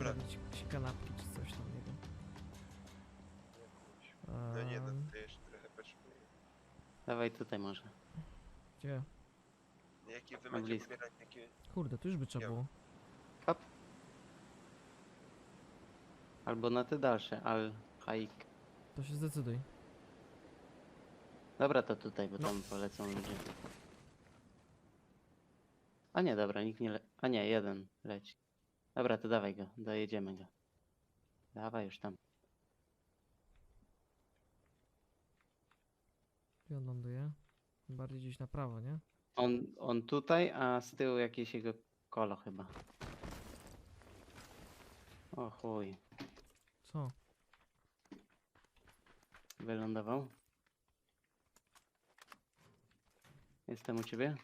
Dobra. robić jakieś kanapki czy coś tam, nie wiem. No nie, no to jeszcze trochę potrzebuję. Dawaj tutaj może. Gdzie? Jakie wy macie wybierać, jakie... Kurde, tu już by trzeba Ja- było. Hop. Albo na te dalsze, al hike. To się zdecyduj. Dobra, to tutaj, bo No. tam polecą ludzie. A nie, dobra, nikt nie le... A nie, jeden leci. Dobra, to dawaj go, dojedziemy go. Dawaj już tam. Gdzie on ląduje? Bardziej gdzieś na prawo, nie? On, on tutaj, a z tyłu jakieś jego kolo chyba. O chuj, Co? wylądował. Jestem u ciebie.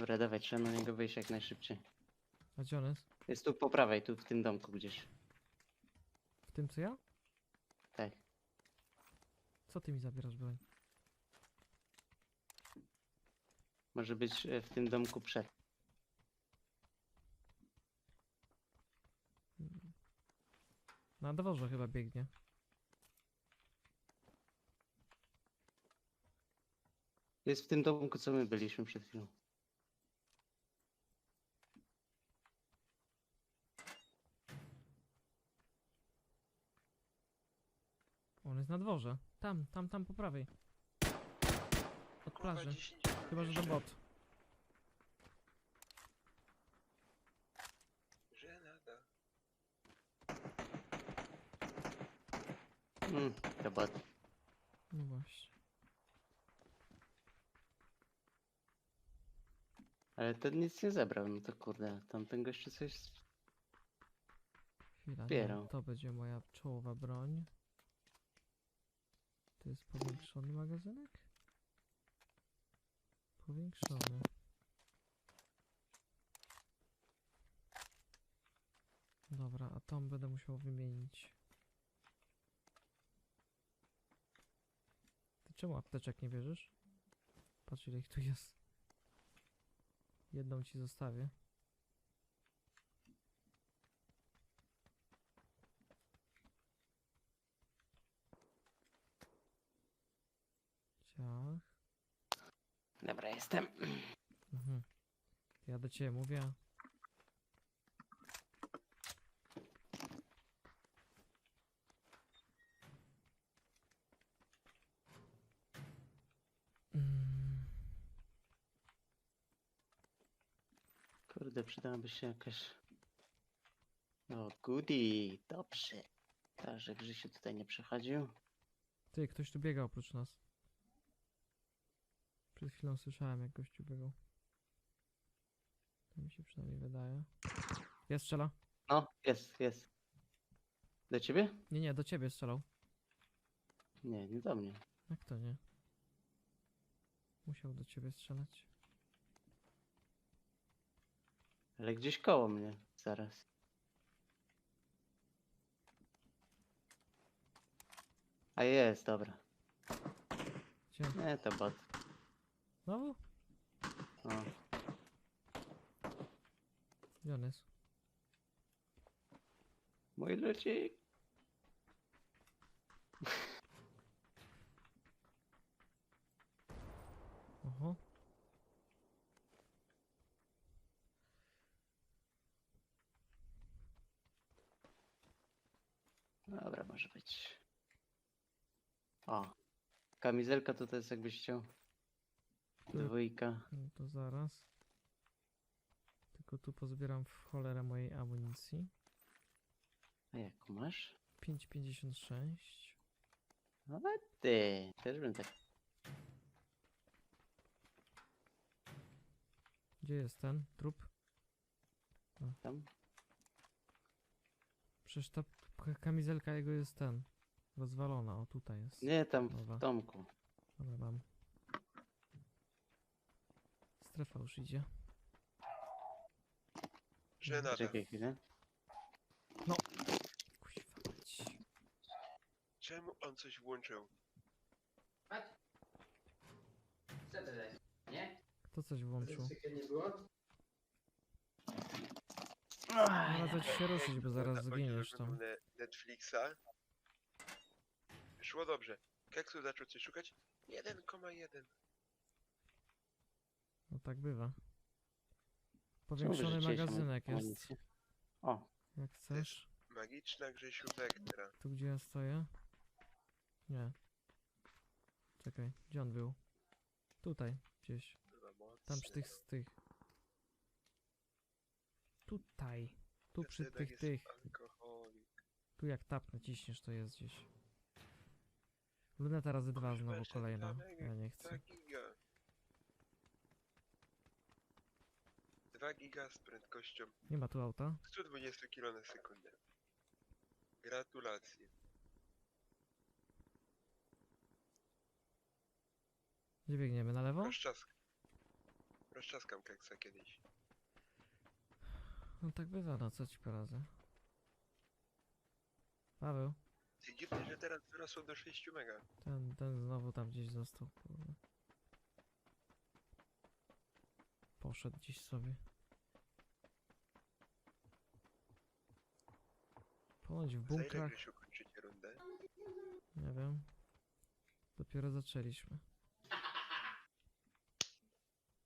Dobra, dawaj, trzeba na niego wyjść jak najszybciej. A gdzie on jest? Jest tu po prawej, tu w tym domku gdzieś. W tym co ja? Tak. Co ty mi zabierasz broń? Może być e, w tym domku przed. Na dworze chyba biegnie. Jest w tym domku, co my byliśmy przed chwilą. Jest na dworze. Tam, tam, tam po prawej. Od plaży. 10 Chyba, że to bot. Żenada. Mm, to bot. No właśnie. Ale ten nic nie zebrał, no to kurde, tamten gościu coś... Chwila, to będzie moja czołowa broń. To jest powiększony magazynek? Powiększony. Dobra, a tą będę musiał wymienić. Ty czemu apteczek nie bierzesz? Patrz ile ich tu jest. Jedną ci zostawię. Ciach. Dobra, jestem. Mhm. Ja do ciebie mówię. Kurde, przydałaby się jakaś... O, goodie, dobrze. Tak, że Grzesiu tutaj nie przechodził. Ty, ktoś tu biega oprócz nas. Przed chwilą słyszałem, jak gościu biegał. To mi się przynajmniej wydaje. Ja strzela? No, jest, jest. Do ciebie? Nie, nie, do ciebie strzelał. Nie, nie do mnie. Jak to nie? Musiał do ciebie strzelać. Ale gdzieś koło mnie, zaraz. A jest, dobra. Gdzie? Nie, to bot. Znowu? O, Gdzie on jest? mój ludzi. Oho. Dobra, może być. O. Kamizelka to, to jest jakbyś chciał. Tu- Dwójka. No to zaraz. Tylko tu pozbieram w cholerę mojej amunicji. A jaką masz? 5,56. No ty, też bym tak. Gdzie jest ten trup? Tam? Przecież ta kamizelka jego jest ten. Rozwalona, o tutaj jest. Nie, tam Dobra. w domku. Dobra, mam. Strefa już idzie. Żenada. Czekaj chwilę. Kuźwa mać. Czemu on coś włączył? Co to jest? Nie? Kto coś włączył? nie było? Radzę ci się ruszyć, bo zaraz Na końcu zginiesz tam. oglądam ne- Netflixa. Szło dobrze. Keksu zaczął coś szukać. 1,1. No tak bywa. Powiększony wyrzuciłeś magazynek jest. amunicję? O, Jak chcesz. Magiczna Grzesiu Wektra. Tu gdzie ja stoję? Nie. Czekaj, gdzie on był? Tutaj, gdzieś. Tam przy tych, z tych. Tutaj. Tu przy tych, jest tych. Alkoholik. Tu jak tap naciśniesz, to jest gdzieś. Luneta razy dwa znowu kolejna. Ja nie 2 chcę. giga. 2 giga z prędkością Nie ma tu auta. 120 km na sekundę. Gratulacje. Gdzie biegniemy? Na lewo? Rozczask. Rozczaskam keksa kiedyś. No tak bywa, no co ci poradzę. Paweł, Ty że teraz wyrosło do 6 mega. ten, ten znowu tam gdzieś został. Poszedł gdzieś sobie. Ponoć w Za ile bunkrach, Grzesiu kończycie rundę? nie wiem. Dopiero zaczęliśmy.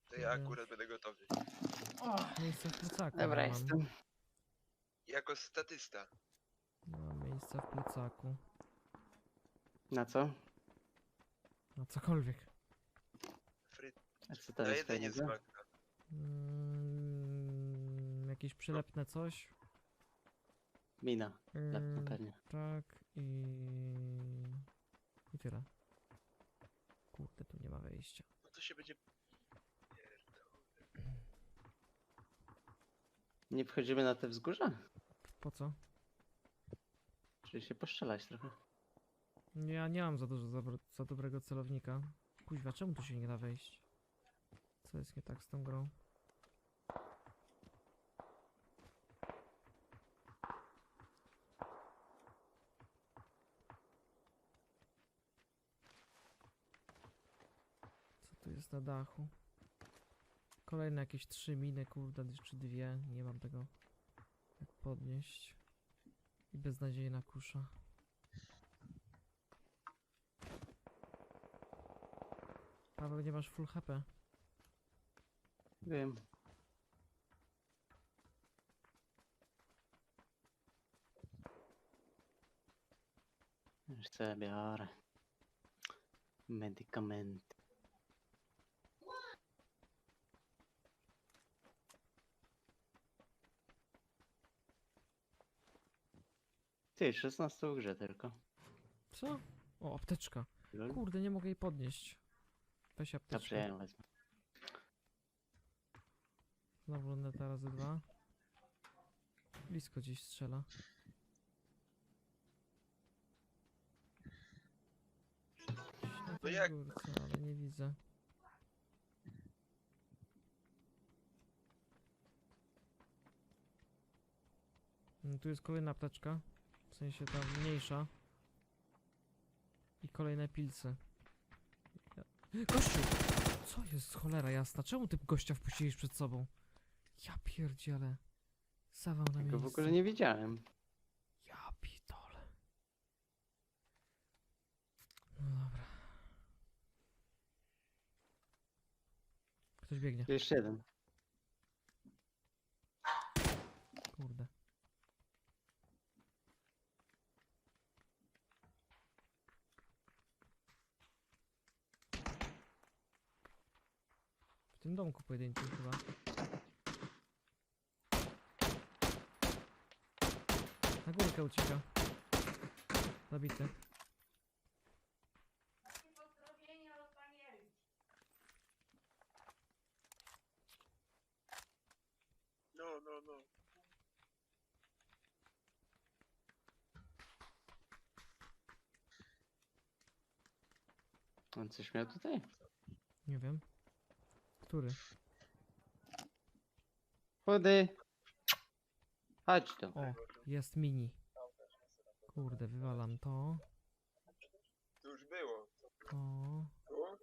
To ja akurat będę gotowy. Miejsce w plecaku dobra, nie mam. jestem. Jako statysta. Nie mam miejsca w plecaku. Na co? Na cokolwiek. Fryt. A co to Na jest jedzenie z fajnego? maka. Mm, jakieś przylepne coś. Mina, lepna Mm, pewnie. Tak i... I tyle. Kurde, tu nie ma wejścia. No to się będzie... Nie wchodzimy na te wzgórza? Po co? Czyli się poszczelać trochę. Ja nie mam za dużo za, za dobrego celownika. Kuźwa, czemu tu się nie da wejść? Co jest nie tak z tą grą? Co tu jest na dachu? Kolejne jakieś trzy miny, kurde, czy dwie. Nie mam tego jak podnieść. I beznadziejna kusza. Paweł, nie masz full HP. Wiem. Już ja biorę. Medykament. Ty, 16 w grze tylko. Co? O, apteczka. Lol. Kurde, nie mogę jej podnieść. Weź Dobrze, apteczkę. ja ją wezmę. Znowu luneta razy dwa. Blisko gdzieś strzela. Gdzieś na tej jak- górce, ale nie widzę. Mm, Tu jest kolejna apteczka. W sensie ta mniejsza. I kolejne pilce. Gościu! Co jest cholera jasna? Czemu ty gościa wpuściłeś przed sobą? Ja pierdzielę. Zawał na Go miejsce. w ogóle nie widziałem. Ja pitole. No dobra. Ktoś biegnie. Jeszcze jeden. Kurde. Domku pojedynczym chyba. Na górkę ucieka. Zabity. No, no, no. On coś miał tutaj? Nie wiem. Który? Chody! Chodź tu. O, jest mini. Kurde, wywalam to. To już było. To. Było?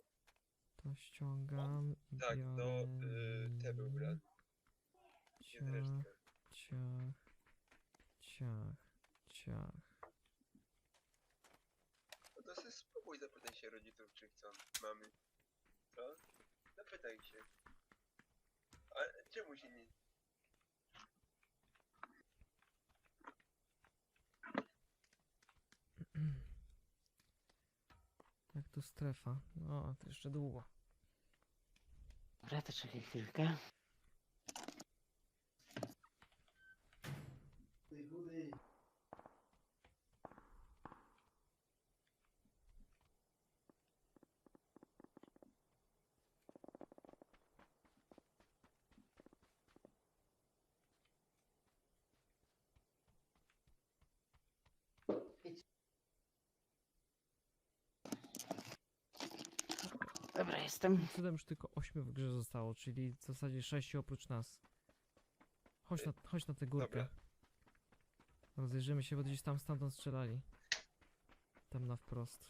To ściągam i Tak, biorę no, y, te był brat. cia, Nie resztkę. cia, Ciach. Ciach. Ciach. No to sobie spróbuj zapytaj się rodziców, czy chcą mamy. Co? Zapytaj się. A czemu się nie... Jak tu strefa? No, to jeszcze długo. Dobra, to czekaj chwilkę. Dobra, jestem. Cudem już tylko 8 w grze zostało, czyli w zasadzie 6 oprócz nas. Chodź na, chodź na tę górkę. Dobra. Rozejrzymy się, bo gdzieś tam stamtąd strzelali. Tam na wprost.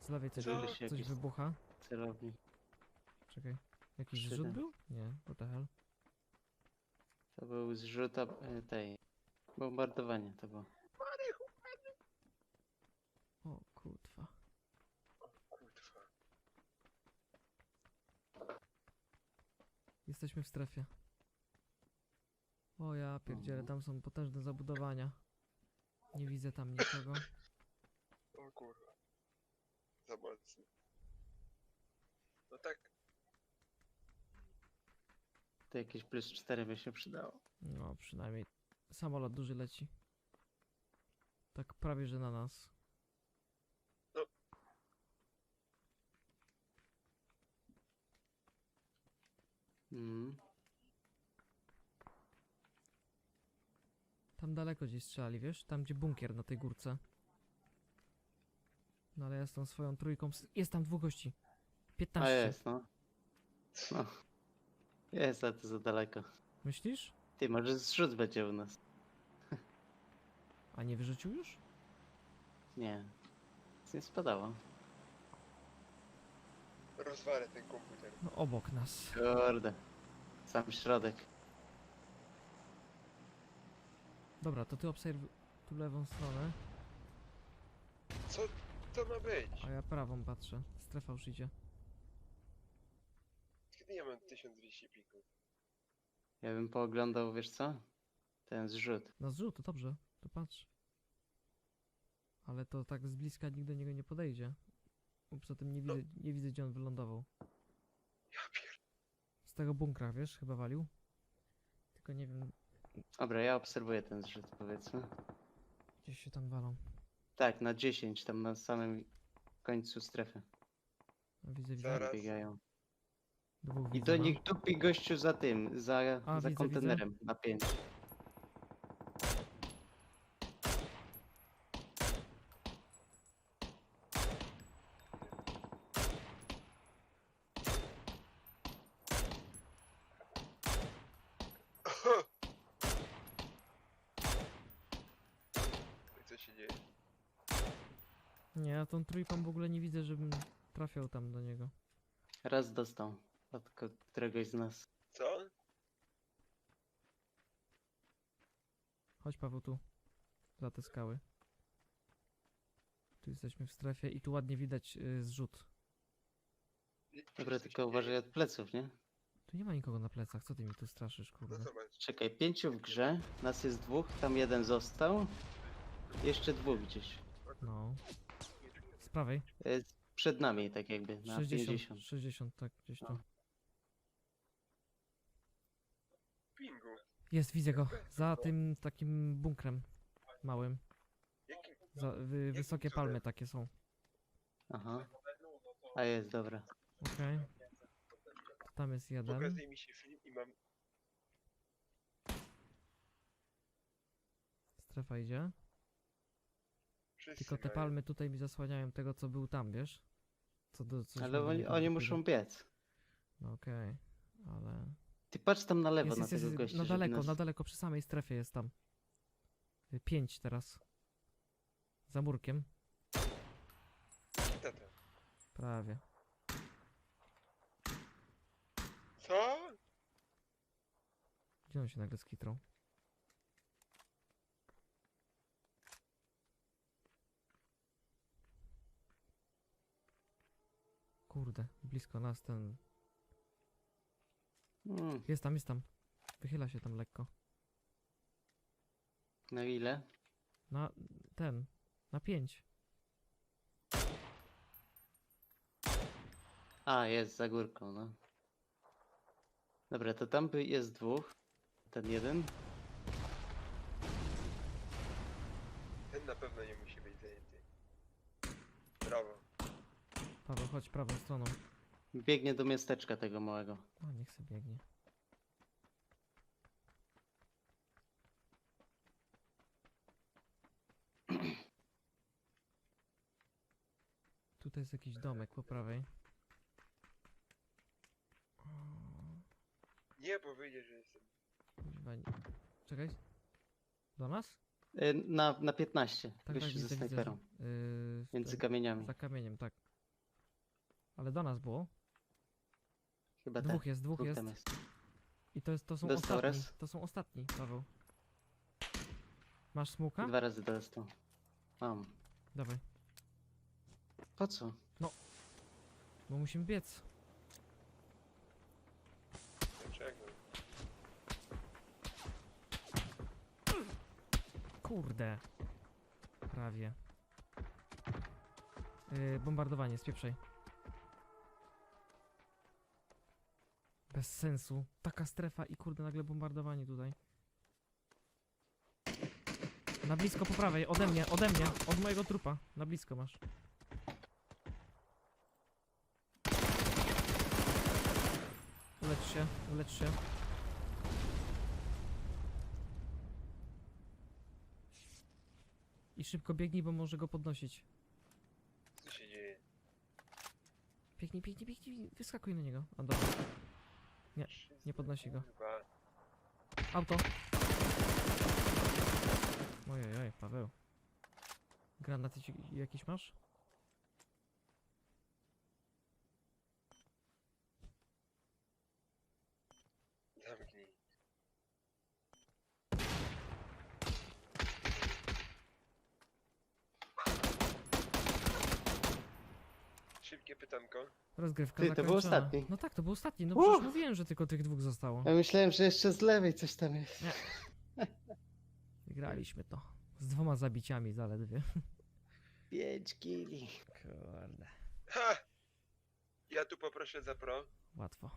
Z lewej coś, Co? wy- Jakiś- coś wybucha. Celownik. Czekaj. Jakiś Siedem. zrzut był? Nie, what the hell? To był zrzut op- e, tej. Bombardowanie to było. O kurwa. Kurwa. Jesteśmy w strefie. O ja pierdzielę, Mhm. tam są potężne zabudowania. Nie widzę tam nikogo. O kurwa. Za mocno. No tak, To jakieś plus 4 by się przydało. No, przynajmniej samolot duży leci. Tak prawie, że na nas. Mm. Tam daleko gdzieś strzelali, wiesz? Tam gdzie bunkier na tej górce. No ale ja z tą swoją trójką... Jest tam dwóch gości. 15. A jest, no. No. Jest, ale to za daleko. Myślisz? Ty, może zrzut będzie u nas. A nie wyrzucił już? Nie. Nic nie spadało. Rozwalę ten komputer. No obok nas. Kurde. Sam środek. Dobra, to ty obserwuj tu lewą stronę, Co to ma być? a ja prawą patrzę. Strefa już idzie. Kiedy ja mam 1200 pików? Ja bym pooglądał, wiesz co? Ten zrzut. Na zrzut, to dobrze. To patrz. Ale to tak z bliska nikt do niego nie podejdzie. Bo Poza tym nie No. widzę, nie widzę gdzie on wylądował. Ja pier... Z tego bunkra, wiesz, chyba walił. Tylko nie wiem, Dobra, ja obserwuję ten zrzut, powiedzmy. gdzieś się tam walą. Tak, na 10, tam na samym końcu strefy No, widzę, widzę. Zaraz. biegają. Dwóch I widzę, do no. nich tupi gościu za tym, za, A, za widzę, kontenerem na 5. I co się dzieje? Nie, ja tą trójką w ogóle nie widzę, żebym trafiał tam do niego. Raz dostał od ko- któregoś z nas. Co? Chodź Paweł tu. Za te skały. Tu jesteśmy w strefie i tu ładnie widać y, zrzut. Dobra, tylko uważaj od pleców, nie? Tu nie ma nikogo na plecach, co ty mi tu straszysz, No kurde. zobacz. Czekaj, pięciu w grze, nas jest dwóch, tam jeden został. Jeszcze dwóch gdzieś. No. Prawej. Jest przed nami, tak jakby, na 60, 50. 60, tak, gdzieś tu. Pingu. Jest, widzę go. Za tym takim bunkrem małym. Jakim... Za, wy, wysokie palmy takie są. Aha. A jest, dobra. Okej. Tam jest jeden. Pokazuje mi się film i mam... Strefa idzie. Wszyscy Tylko te mają. palmy tutaj mi zasłaniają tego, co był tam, wiesz? Co do, coś Ale mi oni, nie oni muszą biec. No okej, ale... Ty patrz tam na lewo Jest, na jest, tego jest, gościa. na żeby daleko, nas- na daleko, przy samej strefie jest tam. Y, Pięć teraz. Za murkiem. Tata. Prawie. Co? Gdzie on się nagle skitrał? Kurde, blisko nas ten... Mm, Jest tam, jest tam. Wychyla się tam lekko. na ile? Na ten. Na pięć. A, jest za górką, no. Dobra, to tam by- jest dwóch. Ten jeden. Ten na pewno nie musi być zajęty. Brawo. Paweł, chodź prawą stroną. Biegnie do miasteczka tego małego. A, niech sobie biegnie. Tutaj jest jakiś domek po prawej. O, Nie, bo wyjdzie, że jestem. nie- Czekaj. Do nas? Y, Na, na 15. Tak, tak, widzę, ze widzę. snajperą. Yy, w Między tym- kamieniami. Za kamieniem, tak. Ale do nas było. Chyba Dwóch tak. jest, dwóch Dwóch jest. tam jest. I to, jest, to są Dostał ostatni. raz? To są ostatni, Paweł. Masz smuka? Dwa razy dostał. Mam. Dawaj. Po co? Bo musimy biec. Kurde. Prawie. Yy, bombardowanie, spieprzaj. Bez sensu. Taka strefa i kurde nagle bombardowanie tutaj. Na blisko po prawej, ode mnie, ode mnie, od mojego trupa. Na blisko masz. Ulecz się, ulecz się. I szybko biegnij, bo może go podnosić. Co się dzieje? Biegnij, biegnij, biegnij, wyskakuj na niego. A dobra. Nie, Wszyscy, podnosi go. Auto. Ojej, Paweł. Granaty ci jakieś masz? Pytanko. Rozgrywka Ty, to był zakończona. ostatni. No tak, to był ostatni. No Uff. przecież mówiłem, że tylko tych dwóch zostało. Ja myślałem, że jeszcze z lewej coś tam jest. Wygraliśmy to. Z dwoma zabiciami zaledwie. 5 kili. Kurde. Ha! Ja tu poproszę za pro. Łatwo.